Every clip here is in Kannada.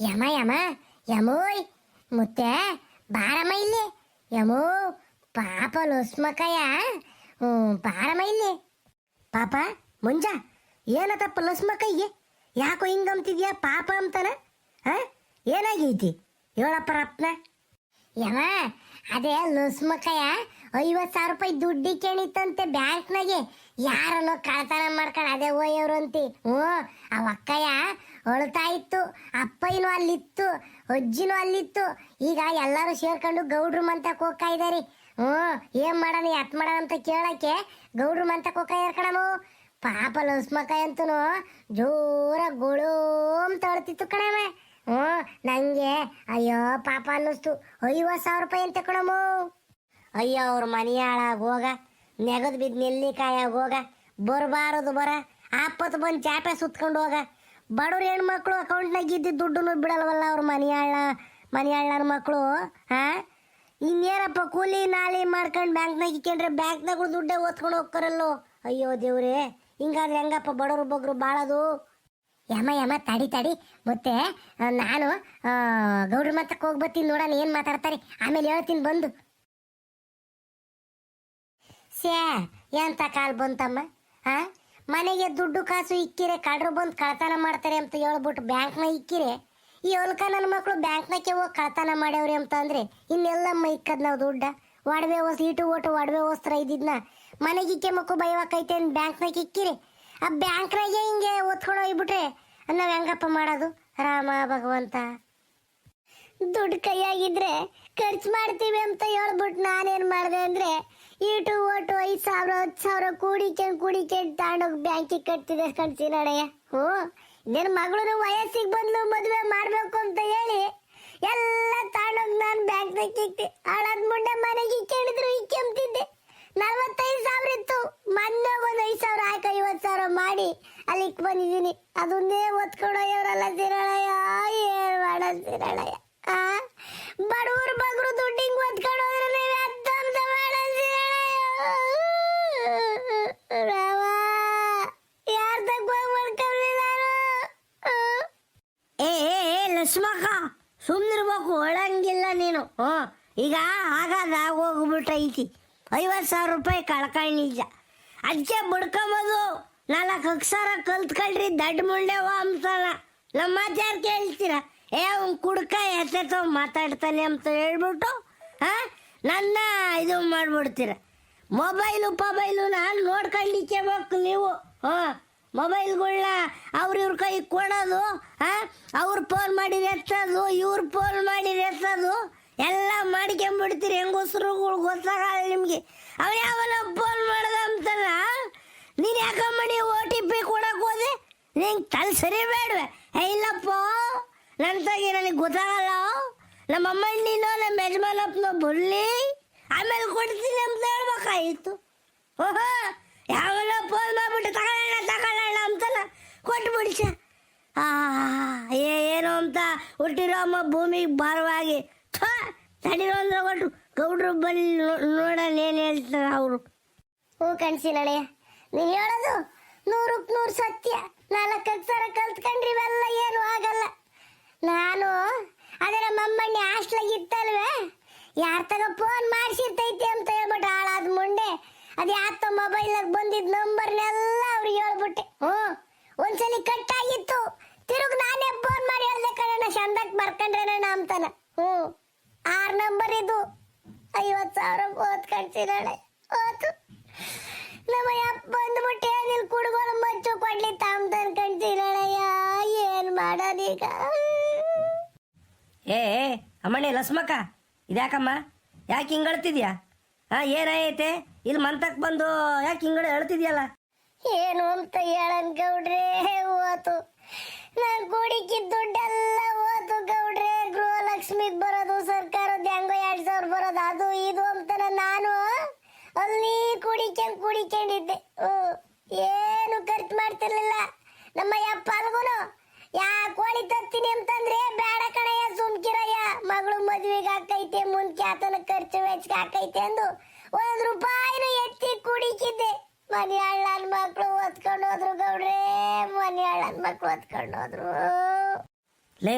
ಯಮ ಯಮ, ಯಮೋಯ್, ಮುತ್ತೆ, ಬಾರಮ್ಮ ಇಲ್ಲಿ. ಯಮೋ, ಪಾಪ ಲೊಸ್ಮಕಯ್ಯ. ಹ್ಞೂ ಬಾರಮ್ಮ ಇಲ್ಲಿ. ಪಾಪ, ಮುಂಜಾ. ಏನತಪ್ಪ ಲೊಸ್ಮಕಯ್ಯ? ಯಾಕೋ ಹಿಂಗಂತಿದ್ಯಾ ಪಾಪ ಅಂತಾನ? ಹಾಂ? ಏನಾಗೈತಿ? ಹೇಳಪ್ಪ ರತ್ನ. ಯಮ ಅದೇ ಲುಸ್ಮಕಯ್ಯ ಐವತ್ತು ಸಾವಿರ ರೂಪಾಯಿ ದುಡ್ಡಿ ಕೇಳಿತ್ತಂತೆ ಬ್ಯಾಂಕ್ನಾಗೆ. ಯಾರನ್ನು ಕಳ್ತನ ಮಾಡ್ಕೊಂಡು ಅದೇ ಹೋಯವ್ರು ಅಂತಿ. ಹ್ಞೂ, ಆ ಅಕ್ಕಯ್ಯ ಅಳ್ತಾ ಇತ್ತು ಅಪ್ಪಯ್ಯನೂ ಅಲ್ಲಿತ್ತು, ಅಜ್ಜಿನೂ ಅಲ್ಲಿತ್ತು. ಈಗ ಎಲ್ಲರೂ ಸೇರ್ಕೊಂಡು ಗೌಡ್ರು ಮಂತಕ್ಕೆ ಹೋಗ್ತಾ ಇದಾರೆ. ಹ್ಞೂ, ಏನ್ ಮಾಡೋಣ ಎತ್ ಮಾಡೋಣ ಅಂತ ಕೇಳಕ್ಕೆ ಗೌಡ್ರು ಮಂತಕ್ಕೆ ಹೋಗ್ತಾ ಕಣಮು ಪಾಪ ಲಸ್ಮಕಾಯ್ ಅಂತೂ ಜೋರ ಗೊಳು ಅಂತ ಅಳ್ತಿತ್ತು ಹ್ಞೂ ನಂಗೆ, ಅಯ್ಯೋ, ಪಾಪ ಅನ್ನಿಸ್ತು. ಐವತ್ತು ಸಾವಿರ ರೂಪಾಯಿ ಅಂತ ಕಣಮು ಅಯ್ಯೋ, ಅವ್ರ ಮನೆಯಾಳಾಗ ಹೋಗ. ನೆಗದು ಬಿದ್ದು ನೆಲ್ಲಿಕಾಯಾಗ ಹೋಗ. ಬರಬಾರದು ಬರ. ಆಪತ್ತು ಬಂದು ಚಾಪೆ ಸುತ್ಕೊಂಡು ಹೋಗ. ಬಡವ್ರ ಹೆಣ್ಮಕ್ಳು ಅಕೌಂಟ್ನಾಗ ಇದ್ದಿದ್ದು ದುಡ್ಡು ಬಿಡಲ್ವಲ್ಲ ಅವ್ರ ಮನೆಯಾಳ ಹಾಳ, ಮನೆ ಹಾಳನ ಮಕ್ಕಳು ಹಾಂ ಇನ್ನೇನಪ್ಪ, ಕೂಲಿ ನಾಲಿ ಮಾಡ್ಕೊಂಡು ಬ್ಯಾಂಕ್ನಾಗ ಇಕ್ಕೊಂಡ್ರೆ ಬ್ಯಾಂಕ್ನಾಗ ದುಡ್ಡೇ ಓದ್ಕೊಂಡು ಹೋಗ್ತಾರಲ್ಲೋ. ಅಯ್ಯೋ ದೇವ್ರೇ, ಹಿಂಗಾದ್ರೆ ಹೆಂಗಪ್ಪ ಬಡವ್ರ ಬಗ್ರು ಬಾಳದು? ಯಮ ಯಮ ತಡಿ ತಡಿ. ಮತ್ತೆ ನಾನು ಗೌಡ್ರ ಮತ್ತಕ್ಕೆ ಹೋಗಿ ಬರ್ತೀನಿ ನೋಡೋಣ, ಏನು ಮಾತಾಡ್ತಾರೆ. ಆಮೇಲೆ ಹೇಳ್ತೀನಿ, ಬಂದು. ಸ್ಯಾ ಎಂತ ಕಾಲ್ ಬಂತಮ್ಮ? ಹಾ ಮನೆಗೆ ದುಡ್ಡು ಕಾಸು ಇಕ್ಕಿರೆ, ಕಡ್ರು ಬಂದು ಕಳ್ತನ ಮಾಡ್ತಾರೆ ಅಂತ ಹೇಳ್ಬಿಟ್ಟು ಬ್ಯಾಂಕ್ನ ಇಕ್ಕಿರೆ, ಈ ಹೊಲ್ಕ ನನ್ನ ಮಕ್ಕಳು ಬ್ಯಾಂಕ್ನಕ್ಕೆ ಹೋಗಿ ಕಳ್ತನ ಮಾಡ್ಯವ್ರಿ ಅಂತ ಅಂದ್ರೆ, ಇನ್ನೆಲ್ಲಮ್ಮ ಇಕ್ಕದ್ ನಾವು ದುಡ್ಡ. ಒಡವೆ ವಸ್ ಇಟು ಓಟು ಒಡವೆ ವಸ್ತ್ರ ಇದ್ದಿದ್ನ. ಮನೆಗೆ ಇಕ್ಕೆ ಮಕ್ಕಳು ಬೈವಾಕೈತೆ ಅಂತ ಬ್ಯಾಂಕ್ನಾಗ ಇಕ್ಕಿರಿ ಆ ಬ್ಯಾಂಕ್ನಾಗೆ ಹಿಂಗೆ ಓದ್ಕೊಂಡು ಹೋಗ್ಬಿಟ್ರೆ ನಾವು ಹೆಂಗಪ್ಪ ಮಾಡೋದು? ರಾಮ ಭಗವಂತ. ದುಡ್ಡು ಕೈಯಾಗಿದ್ರೆ ಖರ್ಚು ಮಾಡ್ತೀವಿ ಅಂತ ಹೇಳ್ಬಿಟ್ಟು ನಾನೇನು ಮಾಡಿದೆ ಅಂದರೆ ಇಟು ಓಟು ಐದು ಸಾವಿರ ಹತ್ತು ಸಾವಿರ ಕೂಡಿಕೊಂಡು ಕೂಡಿಕೊಂಡು ತಗೊಂಡೋಗಿ ಬ್ಯಾಂಕಿಗೆ ಕಟ್ತಿದೆ ಕಣ್ಸಿ ನಡೆಯ ಹ್ಞೂ. ನನ್ನ ಮಗಳು ವಯಸ್ಸಿಗೆ ಬಂದ್ಲು ಮದುವೆ ಮಾಡಬೇಕು ಅಂತ ಹೇಳಿ ಎಲ್ಲ ತಗೊಂಡೋಗಿ ನಾನು ಬ್ಯಾಂಕ್ನಾಗ ಇಕ್ತೆ ಹಾಳಾದ ಮುಂಡೆ ಮನೆಗೆ ಇಕ್ಕೊಂಡಿದ್ರು ಇಕ್ಕೊಂತಿದ್ದೆ ನಲ್ವತ್ತೈದು ಸಾವಿರ ಇತ್ತು. ಮೊನ್ನೆ ಒಂದು ಐದು ಸಾವಿರ ಹಾಕಿ ಐವತ್ತು ಸಾವಿರ ಮಾಡಿ. ಅಲ್ಲಿಗೆ ಬಂದಿದ್ದೀನಿ. ಅದನ್ನೇ ಒತ್ಕೊಂಡು ಹೋಗ್ಯವರಲ್ಲ ಸಿರಳಯ್ಯ. ಏನು ಮಾಡ ಸಿರಳಯ್ಯ? ಬಡವ್ರ ಬಗ್ರು ದುಡ್ಡಿಂಗ್ ಒತ್ಕೊಂಡು ಹೋದ್ರೆ ನೀವು ಅರ್ಥ ಅಂತ ಮಾಡೋದು ಸಿರಳಯ್ಯ? ಯಾರ ಹೋಗಿ ಮಾಡ್ಕೊಳ್ಳಿ ಏ ಏ ಲಕ್ಷ್ಮಕ್ಕ ಸುಮ್ಮನಿರ್ಬೇಕು ಒಳಂಗಿಲ್ಲ ನೀನು. ಹ್ಞೂ ಈಗ ಆಗದ ಹೋಗ್ಬಿಟ್ಟೈತಿ ಐವತ್ತು ಸಾವಿರ ರೂಪಾಯಿ ಕಳ್ಕೊಳ್ಳಿಲ್ಲ ಅದಕ್ಕೆ ಬಡ್ಕೊಂಬೋದು ನಾಲ್ಕು ಅಕ್ಷರ ಕಲ್ತ್ಕೊಳ್ರಿ, ದಡ್ಡ ಮುಂಡೆವ ಅಂತಾನ. ನಮ್ಮ ಮಾತ್ಯಾರು ಕೇಳ್ತೀರ? ಏ, ಅವ್ನು ಕುಡ್ಕ ಎತ್ತೆತ್ತೋ ಮಾತಾಡ್ತಾನೆ ಅಂತ ಹೇಳ್ಬಿಟ್ಟು ಹಾ ನನ್ನ ಇದು ಮಾಡ್ಬಿಡ್ತೀರ. ಮೊಬೈಲು ಪಬೈಲು ನಾನು ನೋಡ್ಕೊಂಡಿಕ್ಕೆಬೇಕು ನೀವು. ಹಾಂ ಮೊಬೈಲ್ಗಳನ್ನ ಅವ್ರ ಇವ್ರ ಕೈ ಕೊಡೋದು ಹಾಂ ಅವ್ರು ಫೋನ್ ಮಾಡಿ ಎತ್ತೋದು, ಇವ್ರು ಫೋನ್ ಮಾಡಿ ಎತ್ತೋದು ಎಲ್ಲ ಮಾಡ್ಕೊಂಬಿಡ್ತೀರಿ ಹೆಂಗೋಸ್ರುಗಳು ಗೊತ್ತಾಗಲ್ಲ ನಿಮಗೆ. ಅವನು ಯಾವನ ಫೋನ್ ಮಾಡ್ದ ಅಂತಲ್ಲ ನೀನು ಮಾಡಿ ಓ ಟಿ ಪಿ ಕೊಡಕ್ಕೆ ಹೋದೆ? ನಿಂಗೆ ತಲೆ ಸರಿ ಬೇಡವೆ. ಇಲ್ಲಪ್ಪ ನನ್ನ ತಾಗಿ ನನಗೆ ಗೊತ್ತಾಗಲ್ಲ. ನಮ್ಮ ನೀನು ನಮ್ಮ ಯಜಮಾನಪ್ಪನೋ ಬರ್ಲಿ. ಆಮೇಲೆ ಕೊಡ್ತೀನಿ ಅಂತ ಹೇಳ್ಬೇಕಾಗಿತ್ತು ಓಹೋ, ಯಾವನ ಫೋನ್ ಮಾಡಿಬಿಟ್ಟು ತಗೊಳ್ಳೋಣ ತಗೊಳ್ಳೋಣ ಅಂತಲ್ಲ ಕೊಟ್ಟು ಬಿಡಿಸ ಏನು ಅಂತ ಹುಟ್ಟಿರೋ ಅಮ್ಮ ಭೂಮಿಗೆ ಭಾರವಾಗಿ ಥೋ ತಡಿರೋ ಗೌಡ್ರು. ಬಲ್ಲಿ ನೋ- ನೋಡೋಣ ಏನು ಹೇಳ್ತಾರೆ ಅವರು. ಹ್ಞೂ ಕಣ್ಸಿ ನಡೆಯ ನೀನು ಹೇಳೋದು? ನೂರಕ್ಕೆ ನೂರು ಸತ್ಯ. ನಾಲ್ಕು ಅಕ್ಷರ ಕಲ್ತ್ಕೊಂಡ್ರಿ ಇವೆಲ್ಲ ಏನು ಆಗಲ್ಲ. ನಾನು ಅದೇ ನಮ್ಮ ಅಮ್ಮಣ್ಣಿ ಹಾಸ್ಟ್ಲಾಗ ಯಾರ ತಗ ಫೋನ್ ಮಾಡಿಸಿರ್ತೈತಿ ಅಂತ ಹೇಳ್ಬಿಟ್ಟು ಹಾಳಾದ ಮುಂಡೆ. ಅದು ಯಾತ ಮೊಬೈಲಾಗ ಬಂದಿದ್ದ ನಂಬರ್ನೆಲ್ಲ ಅವ್ರಿಗೆ ಹೇಳ್ಬಿಟ್ಟೆ ಹ್ಞೂ, ಒಂದ್ಸಲಿ ಕಟ್ಟಾಗಿತ್ತು ತಿರುಗ್ ನಾನೇ ಫೋನ್ ಮಾಡಿ ಹೇಳ್ದೆ ಕಣ ಚಂದಕ್ಕೆ ಬರ್ಕೊಂಡ್ರೇನ ಅಂತಾನೆ. ಹ್ಞೂ. ಆರು ನಂಬರ್ ಇದು. ಐವತ್ತು ಸಾವಿರ ಓದ್ ಕಳ್ಸಿದಾಳೆ ಓತು ನಮ್ಮ ಅಪ್ಪ ಬಂದ್ಬಿಟ್ಟು ಏನಿಲ್ಲ ಕುಡುಗೋಲು ಮಚ್ಚು ಕೊಡ್ಲಿ ತಾಮ್ ಕಣ್ಸಿದಾಳಯ್ಯ ಏನ್ ಮಾಡೋದೀಗ ಏ ಏ, ಅಮ್ಮಣ್ಣಿ ಲಸ್ಮಕ್ಕ ಇದ್ಯಾಕಮ್ಮ? ಯಾಕೆ ಹಿಂಗೆ ಅಳ್ತಿದ್ಯಾ? ಹಾಂ ಏನಾಗೈತೆ? ಇಲ್ಲಿ ಮಂತಕ್ ಬಂದು ಯಾಕೆ ಹಿಂಗಡೆ ಹೇಳ್ತಿದ್ಯಲ್ಲ ಏನು ಅಂತ ಹೇಳನ್ ಗೌಡ್ರೆ ಓತು ನಾನ್ ಕೂಡಿಕ್ಕಿದ್ ದುಡ್ಡೆಲ್ಲ ಹೋತು ಗೌಡ್ರೆ. ಗೃಹಲಕ್ಷ್ಮಿ ಬರೋದು ಸರ್ಕಾರದ ಹೆಂಗೋ ಎರಡ್ ಸಾವಿರ ಬರೋದು, ಅದು ಇದು ಅಂತಾನ ನಾನು ಅಲ್ಲಿ ಕುಡಿಕೊಂಡ್ ಕುಡಿಕೊಂಡಿದ್ದೆ. ಏನು ಖರ್ಚು ಮಾಡ್ತಿರ್ಲಿಲ್ಲ. ನಮ್ಮ ಯಪ್ಪ ಅಲ್ಗುನು, ಯಾ ಕೋಳಿ ತತ್ತೀನಿ ಅಂತಂದ್ರೆ, ಬೇಡ ಕಣಯ್ಯ, ಸುಮ್ಕಿರಯ್ಯ. ಮಗಳು ಮದ್ವೆಗೆ ಹಾಕೈತೆ ಮುಂಚೆ ಆತನ ಖರ್ಚು ವೆಚ್ಚಕ್ಕೆ ಹಾಕೈತೆ ಅಂದು ಒಂದ್ ರೂಪಾಯಿನ ಎತ್ತಿ ಕುಡಿಕಿದ್ದೆ. ಮನೆ ನನ್ನ ಮಕ್ಕಳು ಓದ್ಕೊಂಡು ಹೋದ್ರು ಗೌಡ್ರೆ ಮನೆ ನನ್ನ ಮಕ್ಕಳು ಓದ್ಕೊಂಡು ಹೋದ್ರು. ಲೇ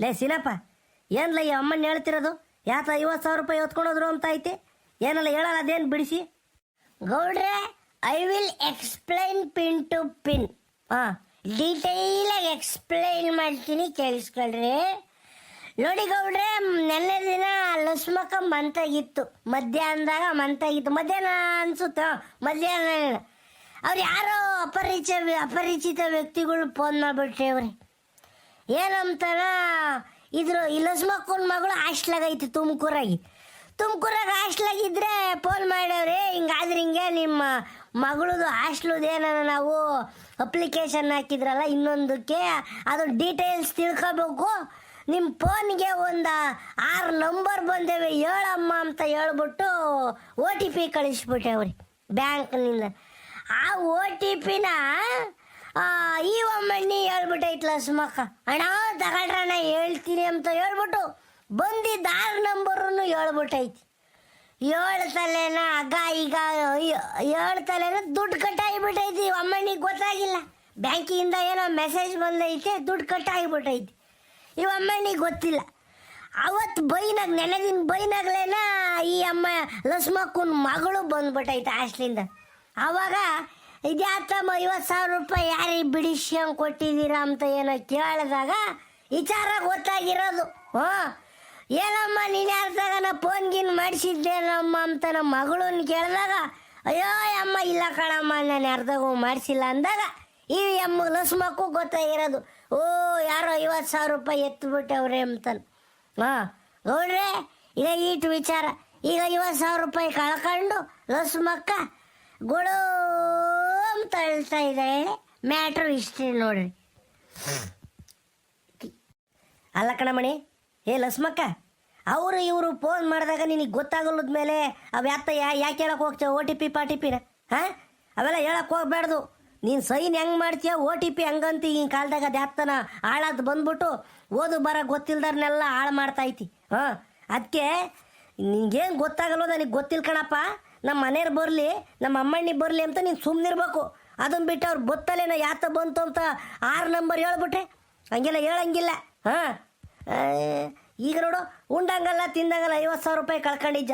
ಲೇ ಸೀನಪ್ಪ ಏನ್ಲ ಈ ಅಮ್ಮನ ಹೇಳ್ತಿರೋದು? ಯಾತ ಐವತ್ತು ಸಾವಿರ ರೂಪಾಯಿ ಹೊತ್ಕೊಂಡೋದ್ರು ಅಂತ ಐತೆ? ಏನಲ್ಲ ಹೇಳಲ್ಲ ಅದೇನು ಬಿಡಿಸಿ? ಗೌಡ್ರೆ I will explain pin to pin ಹಾಂ. ಡೀಟೈಲ್ ಆಗಿ ಎಕ್ಸ್ಪ್ಲೈನ್ ಮಾಡ್ತೀನಿ ಕೇಳಿಸ್ಕೊಳ್ರಿ. ನೋಡಿ ಗೌಡ್ರೆ ನೆನ್ನೆ ದಿನ ಲಕ್ಷ್ಮಕ್ಕ ಮಂತಾಗಿತ್ತು ಮಧ್ಯಾಹ್ನದಾಗ ಮಂತಾಗಿತ್ತು ಮಧ್ಯಾಹ್ನ ಅನ್ಸುತ್ತೆ? ಮಧ್ಯಾಹ್ನ ಅವ್ರು ಯಾರೋ ಅಪರಿಚ ಅಪರಿಚಿತ ವ್ಯಕ್ತಿಗಳು ಫೋನ್ ಮಾಡ್ಬಿಟ್ರಿ ಏನಂತಾರ, ಇದ್ರು, ಈ ಲಕ್ಷ್ಮಕ್ಕನ ಮಗಳು ಹಾಸ್ಟ್ಲಾಗೈತಿ ತುಮಕೂರಾಗಿ. ತುಮಕೂರಾಗ ಹಾಸ್ಟ್ಲಾಗಿದ್ರೆ ಫೋನ್ ಮಾಡ್ಯವ್ರಿ, ಹಿಂಗಾದ್ರೆ ಹಿಂಗೆ ನಿಮ್ಮ ಮಗಳದು ಹಾಸ್ಟ್ಲದೇನ ನಾವು ಅಪ್ಲಿಕೇಶನ್ ಹಾಕಿದ್ರಲ್ಲ ಇನ್ನೊಂದಕ್ಕೆ ಅದ್ರ ಡೀಟೇಲ್ಸ್ ತಿಳ್ಕೊಬೇಕು. ನಿಮ್ಮ ಫೋನ್ಗೆ ಒಂದು ಆರು ನಂಬರ್ ಬಂದೇವೆ, ಹೇಳಮ್ಮ ಅಂತ ಹೇಳ್ಬಿಟ್ಟು ಒ ಟಿ ಪಿ ಕಳಿಸ್ಬಿಟ್ಟೆವ್ರಿ ಬ್ಯಾಂಕ್ನಿಂದ. ಆ ಒ ಟಿ ಪಿನ ಈ ಒಮ್ಮಣ್ಣಿ ಹೇಳ್ಬಿಟ್ಟೈತ್ಲ ಸುಮಕ್ಕ, ಅಣ್ಣ, ತಗೊಳ್ರಣ್ಣ, ಹೇಳ್ತೀನಿ ಅಂತ ಹೇಳ್ಬಿಟ್ಟು ಬಂದಿದ್ದ ಆರು ನಂಬರನ್ನು ಹೇಳ್ಬಿಟ್ಟೈತಿ. ಏಳು ತಲೆನ ಅಗ ಈಗ ಏಳು ತಲೆನ ದುಡ್ಡು ಕಟ್ಟಾಗಿಬಿಟ್ಟೈತಿ ಒಮ್ಮಣ್ಣಿಗೆ ಗೊತ್ತಾಗಿಲ್ಲ. ಬ್ಯಾಂಕಿಂದ ಏನೋ ಮೆಸೇಜ್ ಬಂದೈತೆ, ದುಡ್ಡು ಕಟ್ಟಾಗಿಬಿಟ್ಟೈತಿ ಇವ ಅಮ್ಮನಿಗೆ ಗೊತ್ತಿಲ್ಲ. ಅವತ್ತು ಬೈನಾಗ, ನೆನಗಿನ ಬೈನಾಗ್ಲೇನ ಈ ಅಮ್ಮ ಲಸ್ಮಕ್ಕನ ಮಗಳು ಬಂದ್ಬಿಟ್ಟೈತೆ ಹಾಸ್ಟ್ಲಿಂದ ಆವಾಗ ಇದ್ಯಾತಮ್ಮ, ಐವತ್ತು ಸಾವಿರ ರೂಪಾಯಿ ಯಾರಿಗೆ ಹಂಗೆ ಕೊಟ್ಟಿದ್ದೀರಾ ಅಂತ ಏನೋ ಕೇಳಿದಾಗ ವಿಚಾರ ಗೊತ್ತಾಗಿರೋದು. ಹ್ಞೂ. ಏನಮ್ಮ, ನೀನು ಯಾರ್ದಾಗ ನಾ ಫೋನ್ ಗಿನ್ ಮಾಡಿಸಿದ್ದೇನಮ್ಮ ಅಂತ ನಮ್ಮ ಮಗಳನ್ನ ಕೇಳಿದಾಗ, ಅಯ್ಯೋ ಅಮ್ಮ ಇಲ್ಲ ಕಣಮ್ಮ, ನಾನು ಯಾರ್ದಾಗ ಮಾಡಿಸಿಲ್ಲ ಅಂದಾಗ ಈ ಅಮ್ಮ ಲಕ್ಷ್ಮಕ್ಕೂ ಗೊತ್ತಾಗಿರೋದು. ಓ, ಯಾರೋ ಐವತ್ತು ಸಾವಿರ ರೂಪಾಯಿ ಎತ್ಬಿಟ್ಟವ್ರೆ ಅಂತಾನೆ. ಹಾಂ, ನೋಡ್ರೆ, ಈಗ ಈಟು ವಿಚಾರ. ಈಗ ಐವತ್ತು ಸಾವಿರ ರೂಪಾಯಿ ಕಳ್ಕೊಂಡು ಲಸ್ಮಕ್ಕ ಗುಳು ತಳ್ತಾ ಇದೆ. ಇದ್ದಾಳೆ ಮ್ಯಾಟ್ರು ಇಷ್ಟೇ ನೋಡ್ರಿ. ಅಲ್ಲ ಕಣಮಣಿ, ಏ ಲಸ್ಮಕ್ಕ, ಅವರು ಇವರು ಫೋನ್ ಮಾಡಿದಾಗ ನಿನಗೆ ಗೊತ್ತಾಗಲ್ಲದ ಮೇಲೆ ಅವು ಯಾಕೆ ಹೇಳಕ್ಕೆ ಹೋಗ್ತೇವೆ? ಓ ಟಿ ಪಿ ಪಾ ಟಿ ಪಿನ, ಹಾಂ? ಅವೆಲ್ಲ ಹೇಳಕ್ಕೆ ಹೋಗ್ಬಾರ್ದು ನೀನು ಸೈನ್ ಹೆಂಗೆ ಮಾಡ್ತೀಯ? ಓ ಟಿ ಪಿ ಹಂಗಂತ ಈಗಿನ ಕಾಲದಾಗ ದ್ಯಾಪ್ತನ ಹಾಳಾದ್ ಬಂದ್ಬಿಟ್ಟು ಓದು ಬರ ಗೊತ್ತಿಲ್ದವ್ರನ್ನೆಲ್ಲ ಹಾಳು ಮಾಡ್ತೈತಿ ಹಾಂ ಅದಕ್ಕೆ ನಿನ್ಗೇನು ಗೊತ್ತಾಗಲ್ವ ನನಗೆ ಗೊತ್ತಿಲ್ಲ ಕಣಪ್ಪ. ನಮ್ಮ ಮನೆಯವ್ರು ಬರಲಿ ನಮ್ಮ ಅಮ್ಮಣ್ಣಿ ಬರಲಿ ಅಂತ ನೀನು ಸುಮ್ಮನಿರ್ಬೇಕು ಅದನ್ನು ಬಿಟ್ಟು ಅವ್ರು ಗೊತ್ತಲ್ಲೇನೋ ಯಾತ ಬಂತು ಅಂತ ಆರು ನಂಬರ್ ಹೇಳ್ಬಿಟ್ರೆ? ಹಂಗೆಲ್ಲ ಹೇಳಂಗಿಲ್ಲ. ಹಾಂ ಈಗ ನೋಡು, ಉಂಡಂಗಲ್ಲ ತಿಂದಂಗಲ್ಲ ಐವತ್ತು ಸಾವಿರ ರೂಪಾಯಿ ಕಳ್ಕೊಂಡಿದ್ದ.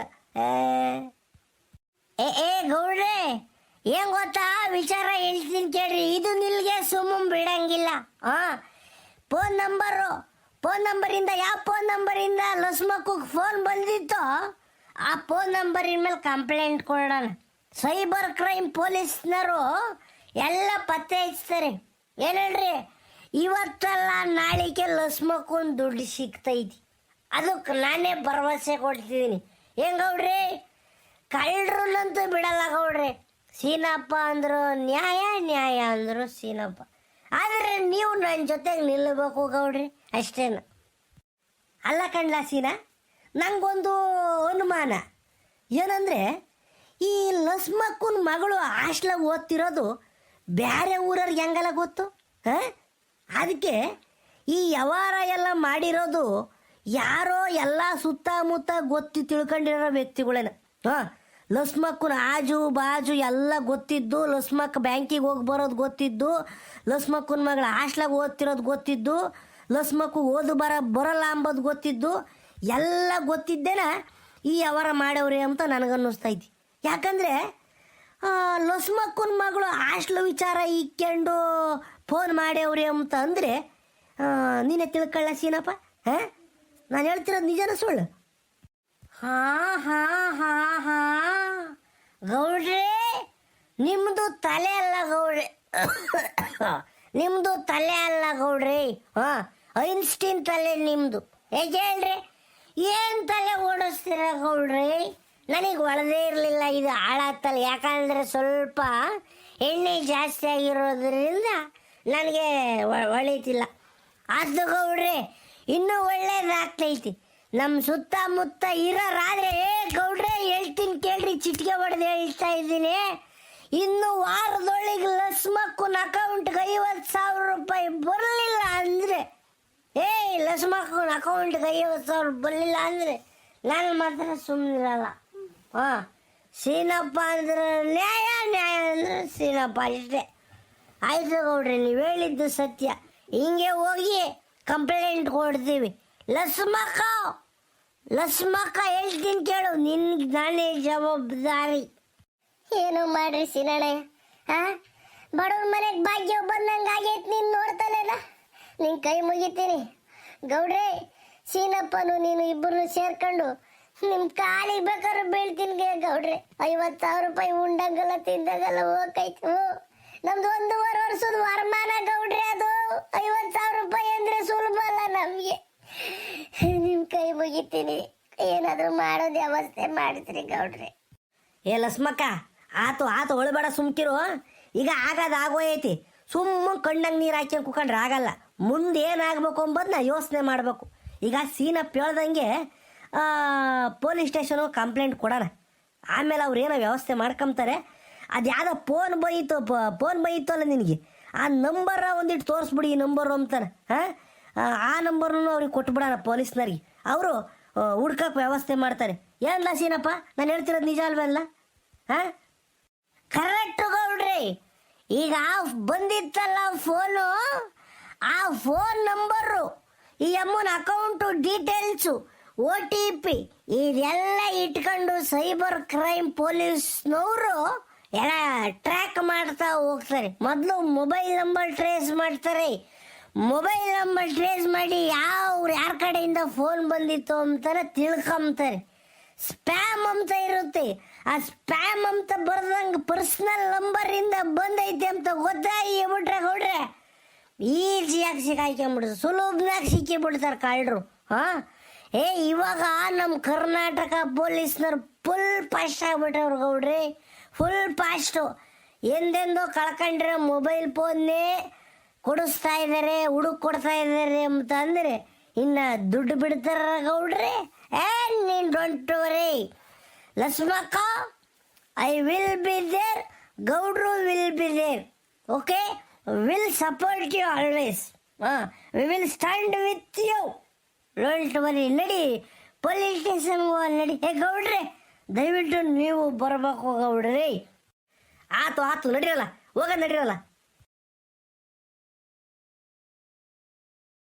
ಏ ಏ, ಗೌಡ್ರೆ! ಏನ್ ಗೊತ್ತಾ? ವಿಚಾರ ಹೇಳ್ತೀನಿ ಕೇಳ್ರಿ. ಇದು ನಿಲ್ಗೆ ಸುಮ್ಮನೆ ಬಿಡಂಗಿಲ್ಲ. ಹಾ ಫೋನ್ ನಂಬರು ಫೋನ್ ನಂಬರಿಂದ ಯಾವ ಫೋನ್ ನಂಬರಿಂದ ಲಸ್ಮಕ್ಕು ಫೋನ್ ಬಂದಿತ್ತೋ, ಆ ಫೋನ್ ನಂಬರಿನ ಮೇಲೆ ಕಂಪ್ಲೇಂಟ್ ಕೊಡೋಣ. ಸೈಬರ್ ಕ್ರೈಮ್ ಪೊಲೀಸ್ನರು ಎಲ್ಲ ಪತ್ತೆ ಹಚ್ತಾರೆ. ಏನ್ ಹೇಳ್ರಿ? ಇವತ್ತಲ್ಲ ನಾಳೆಗೆ ಲಸ್ಮಕ್ಕೊಂದು ದುಡ್ಡು ಸಿಗ್ತೈತಿ ಅದಕ್ಕೆ ನಾನೇ ಭರವಸೆ ಕೊಡ್ತಿದ್ದೀನಿ. ಹೆಂಗೌಡ್ರಿ ಗೌಡ್ರಿ? ಕಳ್ಳರನ್ನಂತೂ ಬಿಡಲ್ಲ ಗೌಡ್ರೆ. ಸೀನಪ್ಪ ಅಂದ್ರು ನ್ಯಾಯ ನ್ಯಾಯ ಅಂದ್ರು ಸೀನಪ್ಪ. ಆದರೆ ನೀವು ನನ್ನ ಜೊತೆಗೆ ನಿಲ್ಲಬೇಕು ಗೌಡ್ರಿ, ಅಷ್ಟೇನು. ಅಲ್ಲ ಕಣ್ಲ ಸೀನ, ನಂಗೊಂದು ಅನುಮಾನ. ಏನಂದರೆ, ಈ ಲಸ್ಮಕ್ಕನ ಮಗಳು ಹಾಸ್ಟ್ಲಾಗ ಓದ್ತಿರೋದು ಬೇರೆ ಊರವ್ರಿಗೆ ಹೆಂಗಲ್ಲ ಗೊತ್ತು? ಹಾಂ? ಅದಕ್ಕೆ ಈ ವ್ಯವಹಾರ ಎಲ್ಲ ಮಾಡಿರೋದು ಯಾರೋ ಎಲ್ಲ ಸುತ್ತಮುತ್ತ ಗೊತ್ತಿ ತಿಳ್ಕೊಂಡಿರೋ ವ್ಯಕ್ತಿಗಳೇನ. ಹಾಂ? ಲಸ್ಮಕ್ಕನ ಆಜು ಬಾಜು ಎಲ್ಲ ಗೊತ್ತಿದ್ದು, ಲಸ್ಮಕ್ ಬ್ಯಾಂಕಿಗೆ ಹೋಗಿ ಬರೋದು ಗೊತ್ತಿದ್ದು ಲಸ್ಮಕ್ಕನ ಮಗಳು ಹಾಸ್ಟ್ಲಾಗ ಓದ್ತಿರೋದು ಗೊತ್ತಿದ್ದು, ಲಸ್ಮಕ್ಕು ಓದು ಬರ, ಬರಲ್ಲ ಅಂಬೋದು ಗೊತ್ತಿದ್ದು, ಎಲ್ಲ ಗೊತ್ತಿದ್ದೇನ ಈ ಅವರ ಮಾಡವ್ರಿ ಅಂತ ನನಗನ್ನಿಸ್ತೈತಿ ಯಾಕಂದರೆ ಲಸ್ಮಕ್ಕನ ಮಗಳು ಹಾಸ್ಟ್ಲ ವಿಚಾರ ಇಕ್ಕೊಂಡು ಫೋನ್ ಮಾಡ್ಯವ್ರಿ ಅಂತ ಅಂದರೆ ನೀನೇ ತಿಳ್ಕೊಳ್ಳ ಸೀನಪ್ಪ, ಹಾಂ? ನಾನು ಹೇಳ್ತಿರೋದು ನಿಜನ ಸುಳ್ಳು? ಹಾ ಹಾ ಹಾ ಹಾ. ಗೌಡ್ರೆ, ನಿಮ್ದು ತಲೆ ಅಲ್ಲ ಗೌಡ್ರೆ. ನಿಮ್ದು ತಲೆ ಅಲ್ಲ ಗೌಡ್ರಿ. ಹಾ, ಐನ್ಸ್ಟೀನ್ ತಲೆ ನಿಮ್ದು. ಹೇಗೆ ಹೇಳ್ರಿ? ಏನ್ ತಲೆ ಓಡಿಸ್ತೀರ ಗೌಡ್ರಿ? ನನಗೆ ಒಳದೇ ಇರಲಿಲ್ಲ, ಇದು ಹಾಳಾಗ್ತಲ್ಲ ಯಾಕಂದ್ರೆ ಸ್ವಲ್ಪ ಎಣ್ಣೆ ಜಾಸ್ತಿ ಆಗಿರೋದ್ರಿಂದ ನನಗೆ ಒಳಿತಿಲ್ಲ. ಅದು ಗೌಡ್ರೆ, ಇನ್ನೂ ಒಳ್ಳೇದಾಗ್ತೈತಿ. ನಮ್ಮ ಸುತ್ತಮುತ್ತ ಇರೋರಾದ್ರೆ ಗೌಡ್ರೆ, ಹೇಳ್ತೀನಿ ಕೇಳ್ರಿ, ಚಿಟಿಕೆ ಹೊಡೆದು ಹೇಳ್ತಾ ಇದ್ದೀನಿ. ಇನ್ನು ವಾರದೊಳಗೆ ಲಸ್ಮಕ್ಕನ ಅಕೌಂಟ್ಗೆ ಐವತ್ತು ಸಾವಿರ ರೂಪಾಯಿ ಬರಲಿಲ್ಲ ಅಂದರೆ ಏಯ್ ಲಸ್ಮಕ್ಕನ ಅಕೌಂಟ್ಗೆ ಐವತ್ತು ಸಾವಿರ ಬರಲಿಲ್ಲ ಅಂದರೆ, ನಾನು ಮಾತ್ರ ಸುಮ್ಮನಿರಲ್ಲ ಹಾಂ, ಸೀನಪ್ಪ ಅಂದ್ರೆ ನ್ಯಾಯ ನ್ಯಾಯ ಅಂದರೆ ಸೀನಪ್ಪ ಅಷ್ಟೇ ಆಯ್ತು ಗೌಡ್ರೆ, ನೀವು ಹೇಳಿದ್ದು ಸತ್ಯ. ಹಿಂಗೆ ಹೋಗಿ ಕಂಪ್ಲೇಂಟ್ ಕೊಡ್ತೀವಿ. ಲಸ್ಮಕ್ಕ ಲಸ್ಮಕ್ಕ ಹೇಳ್ತೀನಿ ಕೇಳು ನಿನ್ಗೆ ನಾನೇ ಜವಾಬ್ದಾರಿ. ಏನು ಮಾಡ್ರಿ ಸಿನಣ್ಣ ಹಾ ಬಡವ್ರ ಮನೆಗೆ ಭಾಗ್ಯ ಬಂದಂಗೆ ಆಗೈತೆ ನೀನು ನೋಡ್ತಾನೆಲ್ಲ ನಿನ್ ಕೈ ಮುಗಿತೀನಿ. ಗೌಡ್ರೆ, ಸೀನಪ್ಪನು ನೀನು ಇಬ್ಬರು ಸೇರ್ಕೊಂಡು ನಿಮ್ ಕಾಲಿಗೆ ಬೇಕಾದ್ರೆ ಬೀಳ್ತೀನಿ ಗೌಡ್ರೆ. ಐವತ್ತು ಸಾವಿರ ರೂಪಾಯಿ ಉಂಡಂಗಲ್ಲ ತಿಂದಾಗಲ್ಲ ಹೋಗೈತು. ನಮ್ದು ಒಂದೂವರೆ ವರ್ಷದ ವರಮಾನ ಗೌಡ್ರೆ ಅದು. ಐವತ್ತು ಸಾವಿರ ರೂಪಾಯಿ ಅಂದ್ರೆ ಸುಲಭ ಅಲ್ಲ ನಮಗೆ. ನಿಮ್ ಕೈ ಮುಗಿತೀನಿ. ಏನಾದರೂ ಮಾಡೋದು ವ್ಯವಸ್ಥೆ ಮಾಡಿದ್ರಿ ಗೌಡ್ರಿ. ಏ ಲಸ್ಮಕ್ಕ, ಆತು ಆತು ಒಳಬೇಡ ಸುಮ್ಕಿರು. ಈಗ ಆಗದ ಐತಿ ಸುಮ್ಮ ಕಣ್ಣಂಗೆ ನೀರು ಹಾಕಿ ಕುಕೊಂಡ್ರೆ ಆಗಲ್ಲ. ಮುಂದೆ ಏನಾಗಬೇಕು ನಾ ಯೋಚನೆ ಮಾಡಬೇಕು. ಈಗ ಸೀನಪ್ಪ ಹೇಳ್ದಂಗೆ ಪೊಲೀಸ್ ಸ್ಟೇಷನು ಕಂಪ್ಲೇಂಟ್ ಕೊಡೋಣ. ಆಮೇಲೆ ಅವ್ರು ಏನೋ ವ್ಯವಸ್ಥೆ ಮಾಡ್ಕೊಂತಾರೆ ಅದು ಯಾವುದೋ ಫೋನ್ ಬೈತು ಫೋನ್ ಬೈತು ಅಲ್ಲ ನಿನಗೆ. ಆ ನಂಬರ ಒಂದಿಟ್ಟು ತೋರಿಸ್ಬಿಡಿ ಈ ನಂಬರು ಅಂತಾನೆ ಹಾಂ? ಆ ನಂಬರ್ನು ಅವ್ರಿಗೆ ಕೊಟ್ಬಿಡೋಣ ಪೊಲೀಸ್ನವ್ರಿಗೆ. ಅವರು ಹುಡ್ಕಕ್ಕೆ ವ್ಯವಸ್ಥೆ ಮಾಡ್ತಾರೆ. ಏನು ದಾಸೀನಪ್ಪ? ನಾನು ಹೇಳ್ತಿರೋದು ನಿಜ ಅಲ್ವಲ್ಲ ಹಾಂ ಕರೆಕ್ಟ್ ಗೌಡ್ರಿ. ಈಗ ಬಂದಿತ್ತಲ್ಲ ಫೋನು ಆ ಫೋನ್ ನಂಬರು ಈ ಅಮ್ಮನ account details O T P ಇದೆಲ್ಲ ಇಟ್ಕೊಂಡು ಸೈಬರ್ ಕ್ರೈಮ್ ಪೊಲೀಸ್ನವರು ಎಲ್ಲ ಟ್ರ್ಯಾಕ್ ಮಾಡ್ತಾ ಹೋಗ್ತಾರೆ. ಮೊದಲು ಮೊಬೈಲ್ ನಂಬರ್ ಟ್ರೇಸ್ ಮಾಡ್ತಾರೆ. ಮೊಬೈಲ್ ನಂಬರ್ ಟ್ರೇಸ್ ಮಾಡಿ ಯಾವ ಯಾರ ಕಡೆಯಿಂದ ಫೋನ್ ಬಂದಿತ್ತು ಅಂತಾನೆ ತಿಳ್ಕೊಂಬ್ತಾರೆ. ಸ್ಪ್ಯಾಮ್ ಅಂತ ಇರುತ್ತೆ. ಆ ಸ್ಪ್ಯಾಮ್ ಅಂತ ಬರ್ದಂಗೆ ಪರ್ಸನಲ್ ನಂಬರಿಂದ ಬಂದೈತೆ ಅಂತ ಗೊತ್ತಾಗಿ ಬಿಟ್ರೆ ಗೌಡ್ರೆ ಈಜಿಯಾಗಿ ಸಿಕ್ಕಾಕೊಂಬಿಡ್ತಾರೆ ಸಿಕ್ಕಿ ಸಿಕ್ಕಿಬಿಡ್ತಾರೆ ಕಳ್ಳರು. ಹಾಂ? ಏ, ಇವಾಗ ನಮ್ಮ ಕರ್ನಾಟಕ ಪೊಲೀಸ್ನವ್ರು ಫುಲ್ ಫಾಸ್ಟ್ ಆಗ್ಬಿಟ್ಟವ್ರು ಗೌಡ್ರಿ. ಫುಲ್ ಫಾಸ್ಟು ಎಂದೆಂದೋ ಕಳ್ಕೊಂಡ್ರೆ ಮೊಬೈಲ್ ಫೋನ್ನೇ ಕೊಡಿಸ್ತಾ ಇದ್ದಾರೆ, ಹುಡುಕ್ ಕೊಡ್ತಾ ಇದ್ದಾರೆ ಅಂತ ಅಂದರೆ, ಇನ್ನ ದುಡ್ಡು ಬಿಡ್ತಾರ ಗೌಡ್ರಿ? ಏ, ನೀನ್ don't worry Lasmakka I will be there ಗೌಡ್ರು will be there okay will support you always we will stand with you don't worry ನಡಿ ಪೊಲೀಸ್ ನಡಿ. ಹೇ ಗೌಡ್ರೆ, ದಯವಿಟ್ಟು ನೀವು ಬರಬೇಕು ಗೌಡ್ರಿ. ಆತು ಆತು ನಡಿರಲ್ಲ ಹೋಗ ನಡಿರಲ್ಲ